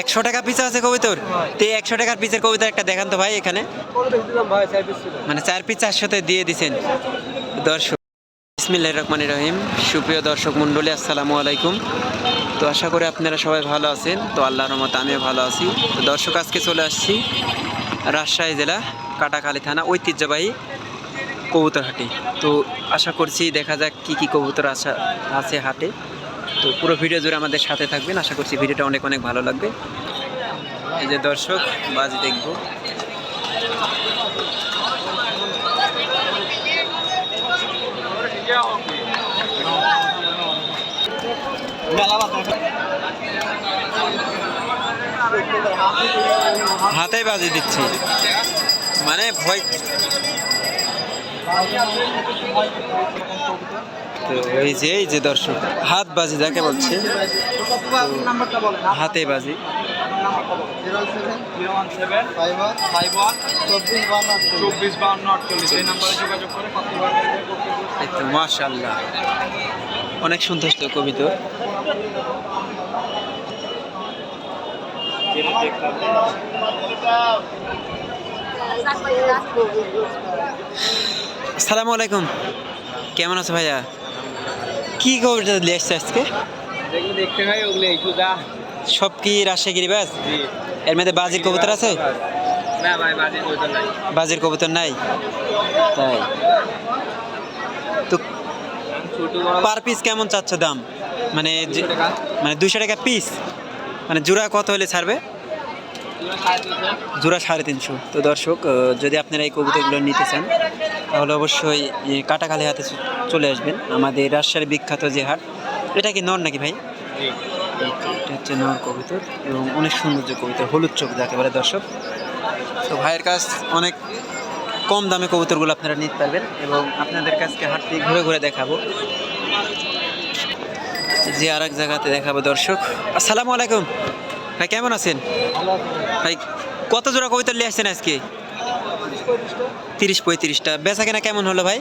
একশো টাকা পিস আছে কবিতর? তো একশো টাকার পিসের কবিতা একটা দেখান তো ভাই এখানে। মানে চার পিস চারশোতে দিয়ে দিছেন। দর্শক ইসমিল্লাহ রহমান রহিম। সুপ্রিয় দর্শক মণ্ডলী, আসসালামু আলাইকুম। তো আশা করি আপনারা সবাই ভালো আছেন। তো আল্লাহর রহমত আমিও ভালো আছি। তো দর্শক, আজকে চলে আসছি রাজশাহী জেলা কাটাখালী থানা ঐতিহ্যবাহী কবুতর হাটে তো আশা করছি দেখা যাক কি কি কবুতর আসা আছে হাটে। তো পুরো ভিডিও জুড়ে আমাদের সাথে থাকবেন। আশা করছি ভিডিওটা অনেক অনেক ভালো লাগবে। এই যে দর্শক, বাজি দেখব। হাতে বাজি দিচ্ছি। মানে ভয় তো এই যে এই যে দর্শক, হাত বাজি যাকে বলছে, হাতে বাজি। মাশাল্লাহ অনেক সুন্দর কবিতা। আসসালামু আলাইকুম। কেমন আছো ভাইয়া? কি নিয়ে আসছে আজকে? দেখতে ওগুলো একটু দা সব কি রাজশাহী গিরিবাজ এর মধ্যে বাজির কবুতর আছে? না ভাই বাজে ওইটা নাই। বাজির কবুতর নাই? তাই। তো পার পিস কেমন চাচ্ছ দাম? মানে যে- 200 টাকা। মানে দুশো টাকা পিস? মানে জোড়া কত হলে ছাড়বে? জোড়া সাড়ে তিনশো। তো দর্শক যদি আপনারা এই কবুতরগুলো নিতে চান তাহলে অবশ্যই কাটাখালি হাতে চলে আসবেন। আমাদের রাজশাহীর বিখ্যাত যে হাট এটা কি নর নাকি ভাই? এটা হচ্ছে নর কবুতর এবং অনেক সৌন্দর্য কবুতর হলুদ চোখ যাকে বলে দর্শক। তো ভাইয়ের কাছ অনেক কম দামে কবুতরগুলো আপনারা নিতে পারবেন এবং আপনাদের কাছকে হাটটি ঘুরে ঘুরে দেখাবো। যে আর এক জায়গাতে দেখাবো দর্শক। আসসালামু আলাইকুম। ভাই কেমন আছেন? ভাই কত জোড়া কবিতা নিয়ে আসছেন আজকে? তিরিশ পঁয়ত্রিশটা। বেচা কেনা কেমন হলো ভাই?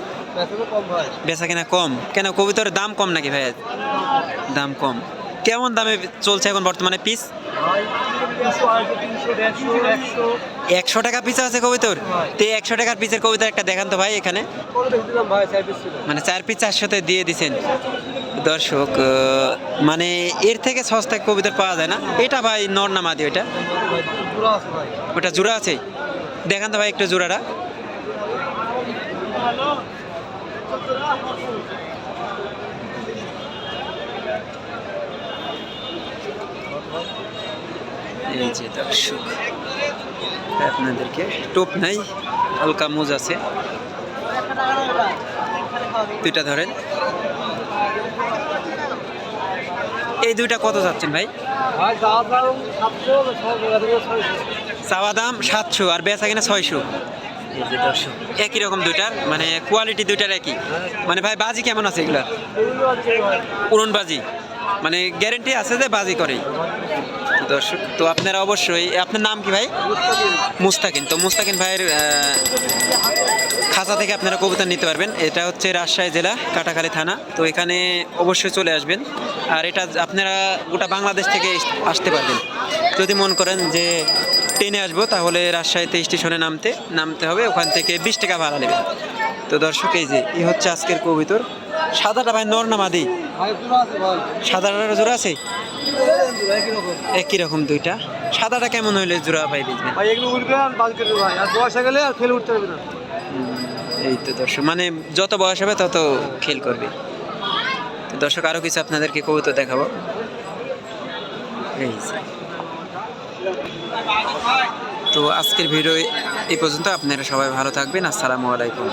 বেচা কেনা কম। কেন কবিতার দাম কম নাকি ভাই? দাম কম। কেমন দামে চলছে এখন বর্তমানে পিস একশো টাকা পিস আছে কবিতর? তো একশো টাকার পিসের কবিতা একটা দেখান তো ভাই এখানে। মানে চার পিস চারশোতে দিয়ে দিছেন। দর্শক মানে এর থেকে সস্তায় কবিতা পাওয়া যায় না। এটা ভাই নর ওইটা? ওটা জোড়া আছে? দেখান তো ভাই একটু জোড়াটা। এই যে দর্শক, আপনাদেরকে টোপ নাই, হালকা মুজ আছে। দুইটা ধরেন। এই দুইটা কত যাচ্ছেন ভাই? চাওয়া দাম সাতশো আর বেচা কিনা ছয়শো। একই রকম দুইটার? মানে কোয়ালিটি দুইটার একই? মানে ভাই বাজি কেমন আছে এগুলা পুরন বাজি মানে গ্যারেন্টি আছে যে বাজি করে দর্শক, তো আপনারা অবশ্যই, আপনার নাম কি ভাই? মুস্তাকিন তো মুস্তাকিন ভাইয়ের খাঁচা থেকে আপনারা কবুতর নিতে পারবেন। এটা হচ্ছে রাজশাহী জেলা, কাটাখালী থানা। তো এখানে অবশ্যই চলে আসবেন। আর এটা আপনারা গোটা বাংলাদেশ থেকে আসতে পারবেন। যদি মন করেন যে ট্রেনে আসব, তাহলে রাজশাহীতে স্টেশনে নামতে নামতে হবে। ওখান থেকে বিশ টাকা ভাড়া নেবে তো দর্শক, এই যে, এই হচ্ছে আজকের কবিতর। সাদাটা ভাই নর না মাদি? সাদাটা জোড়া আছে? একই রকম দুইটা। সাদাটা কেমন হইলে জোড়া ভাই বেচবেন ভাই এগুলো উঠবে আর বাদ করে ভাই। আর বয়সে গেলে আর ফেলে উঠতে হবে না। এই তো দর্শক মানে যত বয়স হবে তত খেল করবে। তো দর্শক আরও কিছু আপনাদেরকে কবুতর দেখাবো। এই তো আজকের ভিডিও এই পর্যন্ত আপনারা সবাই ভালো থাকবেন। আসসালামু আলাইকুম।